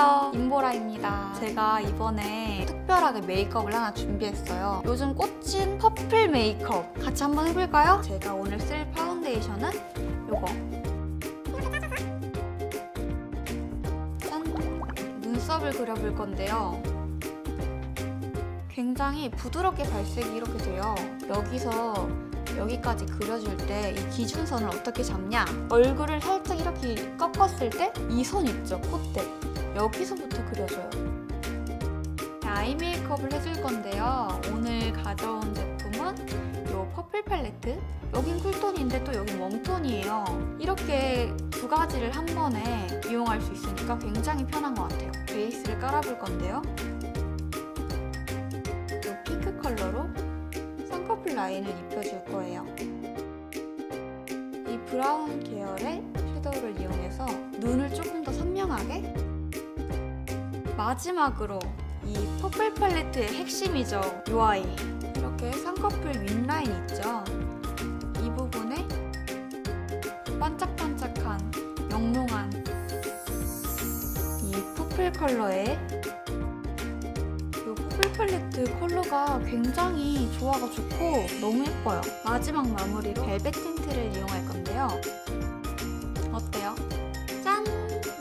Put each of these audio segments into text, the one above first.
안녕하세요. 임보라입니다. 제가 이번에 특별하게 메이크업을 하나 준비했어요. 요즘 꽂힌 퍼플 메이크업 같이 한번 해볼까요? 제가 오늘 쓸 파운데이션은 요거. 짠! 눈썹을 그려볼 건데요. 굉장히 부드럽게 발색이 이렇게 돼요. 여기서 여기까지 그려줄 때 이 기준선을 어떻게 잡냐? 얼굴을 살짝 이렇게 꺾었을 때 이 선 있죠? 콧대. 여기서부터 그려줘요. 아이 메이크업을 해줄 건데요. 오늘 가져온 제품은 요 퍼플 팔레트. 여긴 쿨톤인데 또 여긴 웜톤이에요. 이렇게 두 가지를 한 번에 이용할 수 있으니까 굉장히 편한 것 같아요. 베이스를 깔아볼 건데요. 이 핑크 컬러로 쌍꺼풀 라인을 입혀줄 거예요. 이 브라운 계열의 섀도우를 이용해서 눈을 마지막으로 이 퍼플 팔레트의 핵심이죠. 이 아이 이렇게 쌍꺼풀 윗라인 있죠. 이 부분에 반짝반짝한 영롱한 이 퍼플 컬러의 이 팔레트 컬러가 굉장히 조화가 좋고 너무 예뻐요. 마지막 마무리로 벨벳 틴트를 이용할 건데요. 어때요? 짠!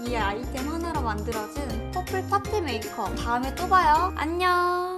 이 아이템 만들어진 퍼플 파티 메이크업. 다음에 또 봐요. 안녕!